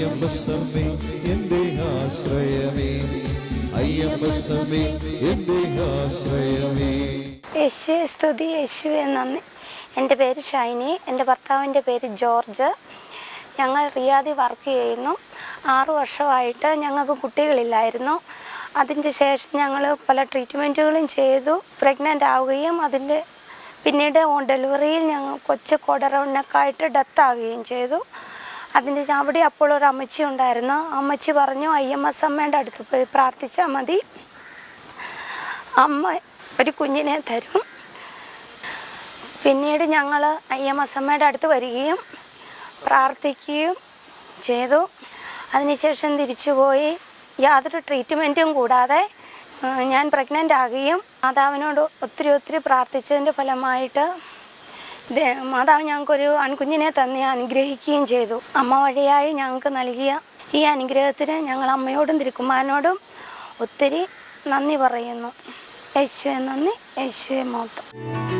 അയ്യമ്പസമ്മേ എന്റെ ആശ്രയമേ. അയ്യമ്പസമ്മേ എന്റെ ആശ്രയമേ. യേശു സ്തുതി യേശു നന്ദി. എന്റെ പേര് ഷൈനി എന്റെ ഭർത്താവിന്റെ പേര് ജോർജ്. ഞങ്ങൾ റിയാദി വർക്ക് ചെയ്യുന്നു. ആറു വർഷമായിട്ട് ഞങ്ങൾക്ക് കുട്ടികളില്ലായിരുന്നു. അതിന്റെ ശേഷം ഞങ്ങൾ പല ട്രീറ്റ്മെന്റുകളും ചെയ്തു. പ്രഗ്നന്റ് ആവുകയും അതിന്റെ പിന്നീട് ഡെലിവറിയിൽ ഞങ്ങൾ കൊച്ചു ഡെത്ത് ആവുകയും ചെയ്തു. അതിന്റെ അവിടെ അപ്പോൾ ഒരു അമ്മച്ചി ഉണ്ടായിരുന്നു. അമ്മച്ചി പറഞ്ഞു എസ് അമ്മേന്റെ അടുത്ത് പോയി പ്രാർത്ഥിച്ചാൽ മതി. അമ്മ ഒരു കുഞ്ഞിനെ തരും. പിന്നീട് ഞങ്ങൾ എസ് അമ്മയുടെ അടുത്ത് വരികയും പ്രാർത്ഥിക്കുകയും ചെയ്തു. അതിനുശേഷം തിരിച്ചുപോയി. യാതൊരു ട്രീറ്റ്മെന്റും കൂടാതെ ഞാൻ പ്രഗ്നന്റ് ആകുകയും മാതാവിനോട് ഒത്തിരി ഒത്തിരി പ്രാർത്ഥിച്ചതിന്റെ ഫലമായിട്ട് മാതാവ് ഞങ്ങൾക്കൊരു ആൺകുഞ്ഞിനെ തന്നെ അനുഗ്രഹിക്കുകയും ചെയ്തു. അമ്മ വഴിയായി ഞങ്ങൾക്ക് നൽകിയ ഈ അനുഗ്രഹത്തിന് ഞങ്ങൾ അമ്മയോടും തിരുക്കുമാരനോടും ഒത്തിരി നന്ദി പറയുന്നു. യേശുവെ നന്ദി യേശുവെ മോത്തം